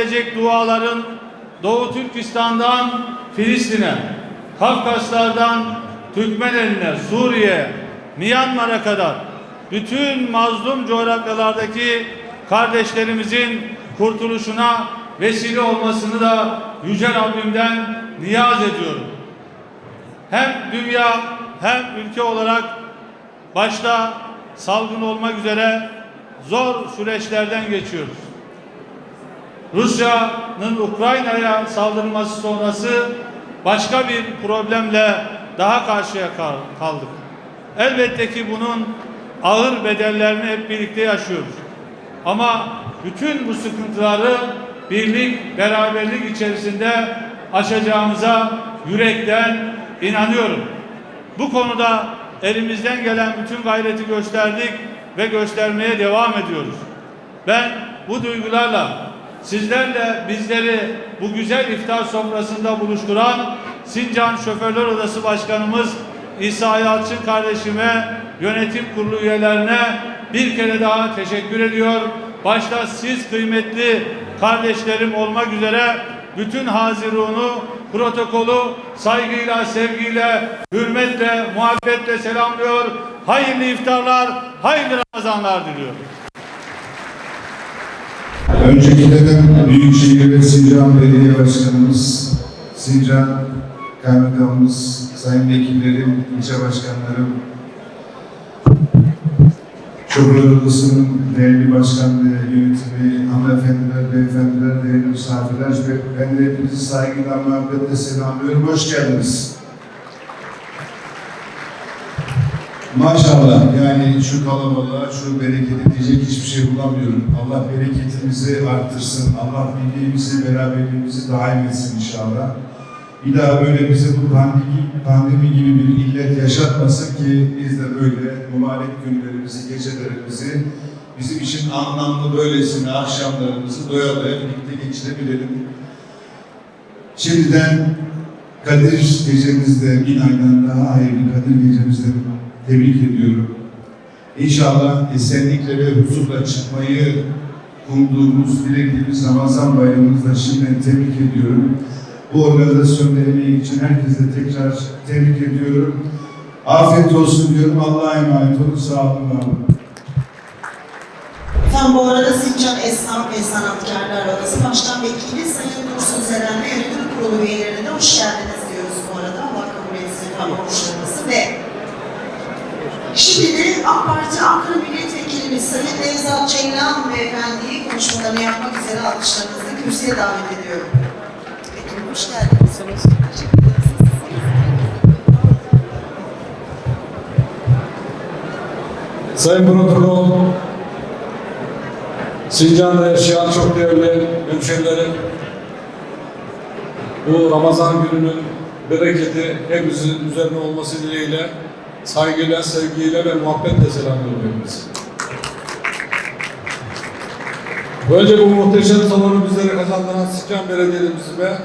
Edilecek duaların Doğu Türkistan'dan Filistin'e, Kafkaslardan Türkmeneline, Suriye, Myanmar'a kadar bütün mazlum coğrafyalardaki kardeşlerimizin kurtuluşuna vesile olmasını da Yüce Rabbimden niyaz ediyorum. Hem dünya hem ülke olarak başta salgın olmak üzere zor süreçlerden geçiyoruz. Rusya'nın Ukrayna'ya saldırması sonrası başka bir problemle daha karşıya kal- kaldık. Elbette ki bunun ağır bedellerini hep birlikte yaşıyoruz. Ama bütün bu sıkıntıları birlik, beraberlik içerisinde aşacağımıza yürekten inanıyorum. Bu konuda elimizden gelen bütün gayreti gösterdik ve göstermeye devam ediyoruz. Ben bu duygularla sizlerle bizleri bu güzel iftar sofrasında buluşturan Sincan Şoförler Odası Başkanımız İsa Yalçın kardeşime, yönetim kurulu üyelerine bir kere daha teşekkür ediyor. Başta siz kıymetli kardeşlerim olmak üzere bütün Hazirun'u, protokolü saygıyla, sevgiyle, hürmetle, muhabbetle selamlıyor. Hayırlı iftarlar, hayırlı Ramazanlar diliyorum. Önceki dönem Büyükşehir ve Sincan Belediye Başkanımız, Sincan Kaymakamımız, Sayın Vekillerim, ilçe başkanlarım, Çukurlar Odası'nın değerli başkanlığı, yönetimi, hanımefendiler, beyefendiler, değerli misafirler ve ben de hepinizi saygıyla, muhabbetle selamlıyorum. Hoş geldiniz. Maşallah yani şu kalabalığa, şu bereketi diyecek hiçbir şey bulamıyorum. Allah bereketimizi arttırsın. Allah birliğimizi, beraberliğimizi daim etsin inşallah. Bir daha böyle bize bu pandemi, pandemi gibi bir illet yaşatmasın ki biz de böyle mübarek günlerimizi, gecelerimizi bizim için anlamlı böylesine akşamlarımızı doya doya birlikte geçirebilelim. Şimdiden Kadir gecemizde bin aydan daha hayırlı Kadir gecemizde tebrik ediyorum. İnşallah esenlikle ve huzurla çıkmayı umduğumuz, dilediğimiz Ramazan bayramımızda şimdiden tebrik ediyorum. Bu organizasyonda emeği için herkese tekrar tebrik ediyorum. Afiyet olsun diyorum. Allah'a emanet olun. Sağ olun. Efendim bu arada Sincan Esnaf ve Sanatkarlar Odası Başkan Vekili Sayın Dursun Seren ve Yönetim Kurulu üyelerine de hoş geldiniz diyoruz bu arada. Allah kabul etsin efendim hoşlarınızı ve Şimdi de AK Parti Ankara Milletvekilimiz Sayın Nevzat Ceylan Beyefendi'yi konuşmalarını yapmak üzere alkışlarınızla kürsüye davet ediyorum. Vekilim hoş geldiniz. Teşekkür ederiz. Sayın Protokol, Sincan'da yaşayan çok değerli hemşehrilerim, bu Ramazan gününün bereketi hepimizin üzerine olması dileğiyle saygıyla, sevgiyle ve muhabbetle selamlıyorum. Önce bu muhteşem salonu bizlere kazandıran Sincan Belediye'mize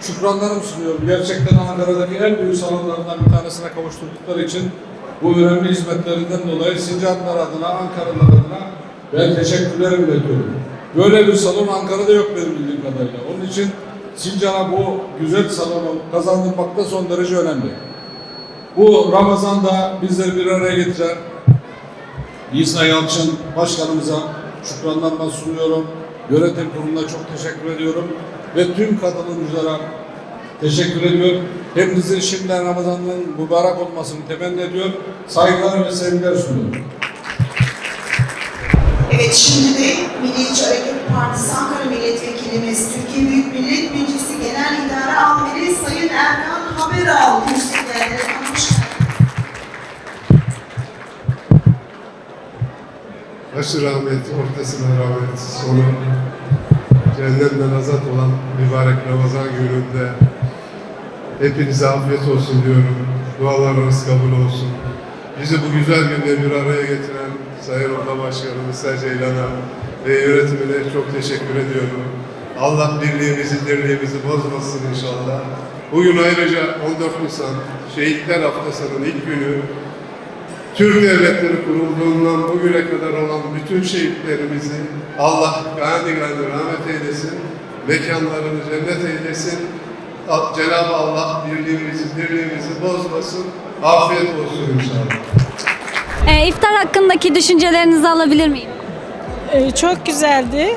şükranlarımı sunuyorum. Gerçekten Ankara'daki en büyük salonlarından bir tanesine kavuşturdukları için bu önemli hizmetlerinden dolayı Sincanlar adına, Ankaralılar adına ben teşekkürlerimi iletiyorum. Böyle bir salon Ankara'da yok benim bildiğim kadarıyla. Onun için Sincan'a bu güzel salonu kazandırmak da son derece önemli. Bu Ramazan'da bizleri bir araya getiren İsa Yalçın Başkanımıza şükranlarımı sunuyorum. Yönetim kuruluna çok teşekkür ediyorum. Ve tüm katılımcılara teşekkür ediyorum. Hepinizin şimdiden Ramazan'ın mübarek olmasını temenni ediyor. Saygılar ve sevgiler sunuyorum. Evet şimdi de Milliyetçi Hareket Partisi Ankara Milletvekilimiz, Türkiye Büyük Millet Meclisi Genel İdare Amiri Sayın Erkan Haberal kürsüye Başı rahmet, ortasına rahmet, sonu cehennemden azat olan mübarek Ramazan gününde hepinize afiyet olsun diyorum. Dualarınız kabul olsun. Bizi bu güzel günde bir araya getiren Sayın Oda Başkanımız Ser Ceylan'a ve yönetimine çok teşekkür ediyorum. Allah birliğimizi, dirliğimizi bozmasın inşallah. Bugün ayrıca 14 Nisan Şehitler Haftası'nın ilk günü Türk devletleri kurulduğundan bugüne kadar olan bütün şehitlerimizi Allah gani gani rahmet eylesin. Mekanlarını cennet eylesin. Cenab-ı Allah birliğimizi, birliğimizi bozmasın. Afiyet olsun inşallah. Ee, iftar hakkındaki düşüncelerinizi alabilir miyim? Ee, Çok güzeldi.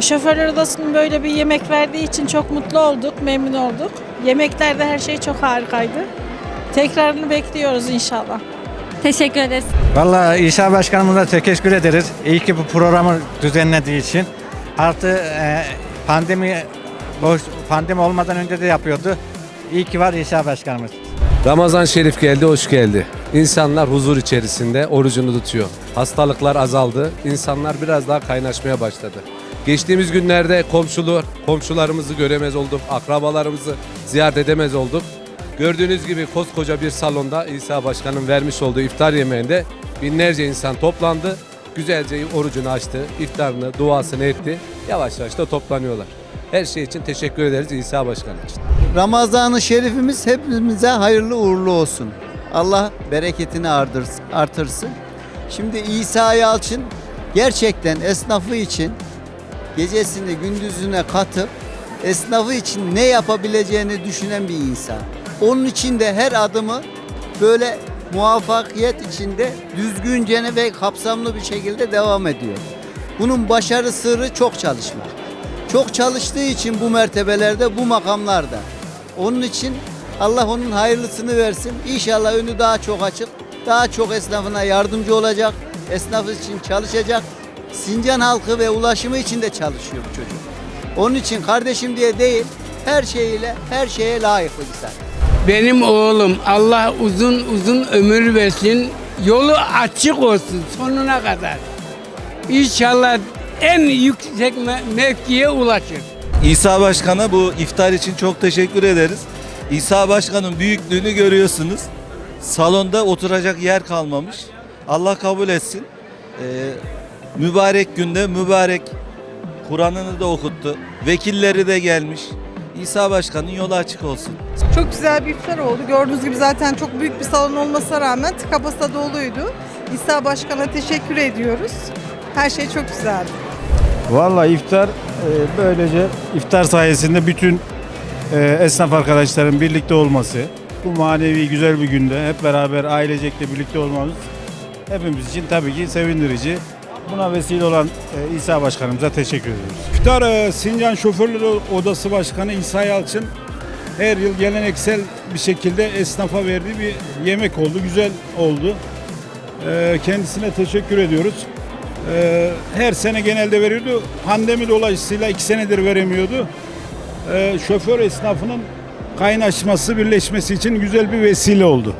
Şoförler odasının böyle bir yemek verdiği için çok mutlu olduk, memnun olduk. Yemeklerde her şey çok harikaydı. Tekrarını bekliyoruz inşallah. Teşekkür ederiz. Vallahi İsa Başkanımıza teşekkür ederiz. İyi ki bu programı düzenlediği için. Artı e, pandemi boş, pandemi olmadan önce de yapıyordu. İyi ki var İsa Başkanımız. Ramazan Şerif geldi, hoş geldi. İnsanlar huzur içerisinde orucunu tutuyor. Hastalıklar azaldı, insanlar biraz daha kaynaşmaya başladı. Geçtiğimiz günlerde komşular, komşularımızı göremez olduk, akrabalarımızı ziyaret edemez olduk. Gördüğünüz gibi koskoca bir salonda İsa Başkan'ın vermiş olduğu iftar yemeğinde binlerce insan toplandı. Güzelce orucunu açtı, iftarını, duasını etti. Yavaş yavaş da toplanıyorlar. Her şey için teşekkür ederiz İsa Başkan için. Ramazan-ı Şerifimiz hepimize hayırlı uğurlu olsun. Allah bereketini ardırsın, artırsın. Şimdi İsa Yalçın gerçekten esnafı için gecesini gündüzüne katıp esnafı için ne yapabileceğini düşünen bir insan. Onun için de her adımı böyle muvaffakiyet içinde düzgünce ve kapsamlı bir şekilde devam ediyor. Bunun başarı sırrı çok çalışmak. Çok çalıştığı için bu mertebelerde, bu makamlarda. Onun için Allah onun hayırlısını versin. İnşallah önü daha çok açık. Daha çok esnafına yardımcı olacak. Esnafı için çalışacak. Sincan halkı ve ulaşımı için de çalışıyor bu çocuk. Onun için kardeşim diye değil, her şeyiyle, her şeye layık insan. Benim oğlum Allah uzun uzun ömür versin. Yolu açık olsun sonuna kadar. İnşallah en yüksek me- mevkiye ulaşır. İsa Başkan'a bu iftar için çok teşekkür ederiz. İsa Başkan'ın büyüklüğünü görüyorsunuz. Salonda oturacak yer kalmamış. Allah kabul etsin. Ee, mübarek günde mübarek Kur'an'ını da okuttu. Vekilleri de gelmiş. İsa Başkan'ın yolu açık olsun. Çok güzel bir iftar oldu. Gördüğünüz gibi zaten çok büyük bir salon olmasına rağmen basa doluydu. İsa Başkan'a teşekkür ediyoruz. Her şey çok güzeldi. Vallahi iftar e, böylece iftar sayesinde bütün e, esnaf arkadaşların birlikte olması, bu manevi güzel bir günde hep beraber ailecekle birlikte olmamız hepimiz için tabii ki sevindirici. Buna vesile olan e, İsa Başkanımıza teşekkür ediyoruz. İftar e, Sincan Şoförler Odası Başkanı İsa Yalçın her yıl geleneksel bir şekilde esnafa verdiği bir yemek oldu. Güzel oldu. E, Kendisine teşekkür ediyoruz. E, Her sene genelde veriyordu. Pandemi dolayısıyla iki senedir veremiyordu. Şoför esnafının kaynaşması, birleşmesi için güzel bir vesile oldu.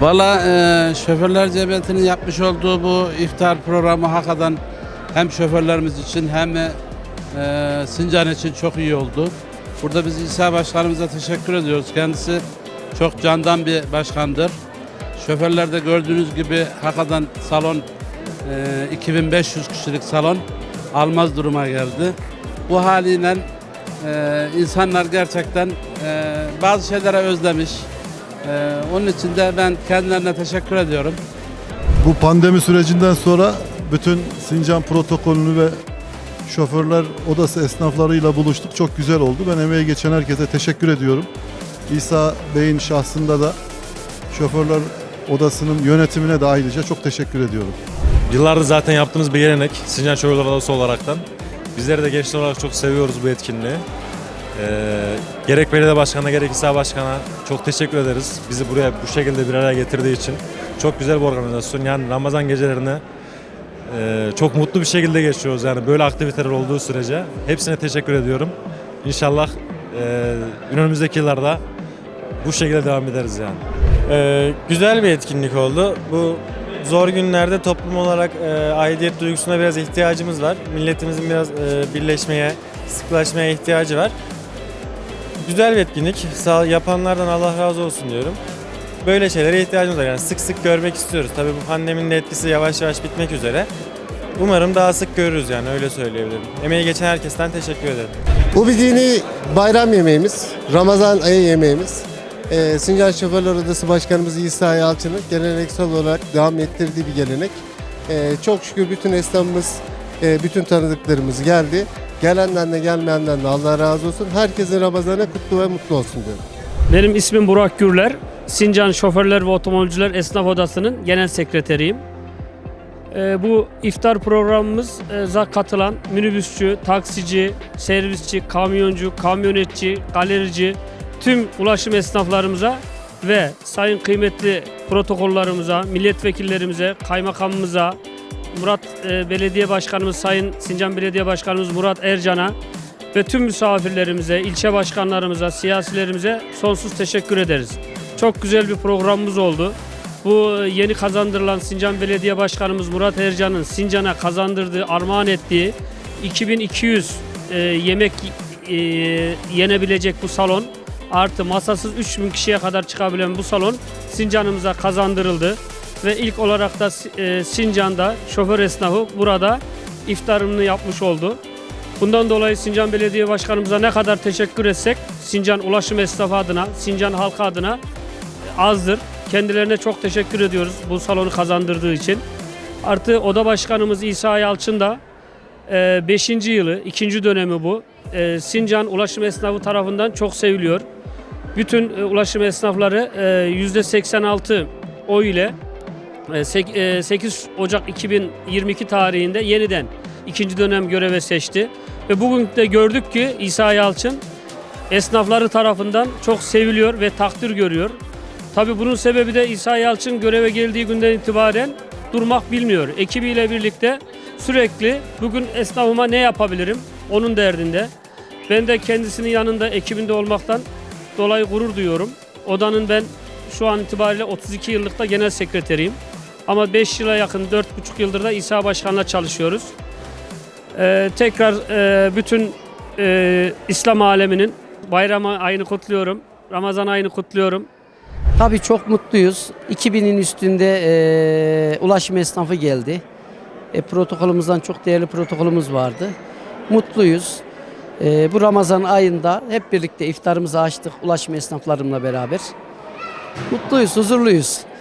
Valla e, şoförler cemiyetinin yapmış olduğu bu iftar programı hakikaten hem şoförlerimiz için hem e, Sincan için çok iyi oldu. Burada biz İsa Başkanımıza teşekkür ediyoruz. Kendisi çok candan bir başkandır. Şoförlerde gördüğünüz gibi hakikaten salon e, 2500 kişilik salon almaz duruma geldi. Bu haliyle e, insanlar gerçekten e, bazı şeylere özlemiş. E, onun için de ben kendilerine teşekkür ediyorum. Bu pandemi sürecinden sonra bütün Sincan protokolünü ve şoförler odası esnaflarıyla buluştuk. Çok güzel oldu. Ben emeği geçen herkese teşekkür ediyorum. İsa Bey'in şahsında da şoförler odasının yönetimine de ayrıca çok teşekkür ediyorum. Yıllardır zaten yaptığımız bir gelenek Sincan Şoförler Odası olaraktan. Bizleri de gençler olarak çok seviyoruz bu etkinliği. Ee, gerek belediye başkanına gerek İsa başkana çok teşekkür ederiz. Bizi buraya bu şekilde bir araya getirdiği için. Çok güzel bir organizasyon. Yani Ramazan gecelerine e, çok mutlu bir şekilde geçiyoruz. Yani böyle aktiviteler olduğu sürece. Hepsine teşekkür ediyorum. İnşallah e, önümüzdeki yıllarda bu şekilde devam ederiz yani. Ee, güzel bir etkinlik oldu. Bu zor günlerde toplum olarak e, aidiyet duygusuna biraz ihtiyacımız var. Milletimizin biraz e, birleşmeye, sıklaşmaya ihtiyacı var. Güzel bir etkinlik. Sağ, yapanlardan Allah razı olsun diyorum. Böyle şeylere ihtiyacımız var. Yani sık sık görmek istiyoruz. Tabii bu pandeminin de etkisi yavaş yavaş bitmek üzere. Umarım daha sık görürüz yani öyle söyleyebilirim. Emeği geçen herkesten teşekkür ederim. Bu bir dini bayram yemeğimiz, Ramazan ayı yemeğimiz. Ee, Sincan Şoförler Odası Başkanımız İsa Yalçın'ın geleneksel olarak devam ettirdiği bir gelenek. Ee, çok şükür bütün esnafımız, e, bütün tanıdıklarımız geldi. Gelenden de gelmeyenden de Allah razı olsun. Herkesin Ramazanı kutlu ve mutlu olsun diyorum. Benim ismim Burak Gürler. Sincan Şoförler ve Otomobilciler Esnaf Odası'nın genel sekreteriyim. Ee, bu iftar programımıza katılan minibüsçü, taksici, servisçi, kamyoncu, kamyonetçi, galerici, tüm ulaşım esnaflarımıza ve sayın kıymetli protokollarımıza, milletvekillerimize, kaymakamımıza, Murat e, Belediye Başkanımız, Sayın Sincan Belediye Başkanımız Murat Ercan'a ve tüm misafirlerimize, ilçe başkanlarımıza, siyasilerimize sonsuz teşekkür ederiz. Çok güzel bir programımız oldu. Bu yeni kazandırılan Sincan Belediye Başkanımız Murat Ercan'ın Sincan'a kazandırdığı, armağan ettiği 2200 e, yemek e, yenebilecek bu salon artı masasız 3000 kişiye kadar çıkabilen bu salon Sincan'ımıza kazandırıldı. Ve ilk olarak da e, Sincan'da şoför esnafı burada iftarını yapmış oldu. Bundan dolayı Sincan Belediye Başkanımıza ne kadar teşekkür etsek Sincan ulaşım esnafı adına, Sincan halkı adına azdır. Kendilerine çok teşekkür ediyoruz bu salonu kazandırdığı için. Artı Oda Başkanımız İsa Yalçın da 5. yılı, 2. dönemi bu. E, Sincan ulaşım esnafı tarafından çok seviliyor. Bütün e, ulaşım esnafları e, %86 oy ile e, e, 8 Ocak 2022 tarihinde yeniden ikinci dönem göreve seçti. Ve bugün de gördük ki İsa Yalçın esnafları tarafından çok seviliyor ve takdir görüyor. Tabii bunun sebebi de İsa Yalçın göreve geldiği günden itibaren durmak bilmiyor. Ekibiyle birlikte sürekli bugün esnafıma ne yapabilirim onun derdinde. Ben de kendisinin yanında ekibinde olmaktan dolayı gurur duyuyorum. Odanın ben şu an itibariyle 32 yıllık da genel sekreteriyim. Ama 5 yıla yakın 4,5 yıldır da İsa Başkan'la çalışıyoruz. Ee, tekrar e, bütün e, İslam aleminin bayram ayını kutluyorum. Ramazan ayını kutluyorum. Tabii çok mutluyuz. 2000'in üstünde e, ulaşım esnafı geldi. E, protokolümüzden çok değerli protokolümüz vardı. Mutluyuz. E, bu Ramazan ayında hep birlikte iftarımızı açtık ulaşım esnaflarımla beraber. Mutluyuz, huzurluyuz.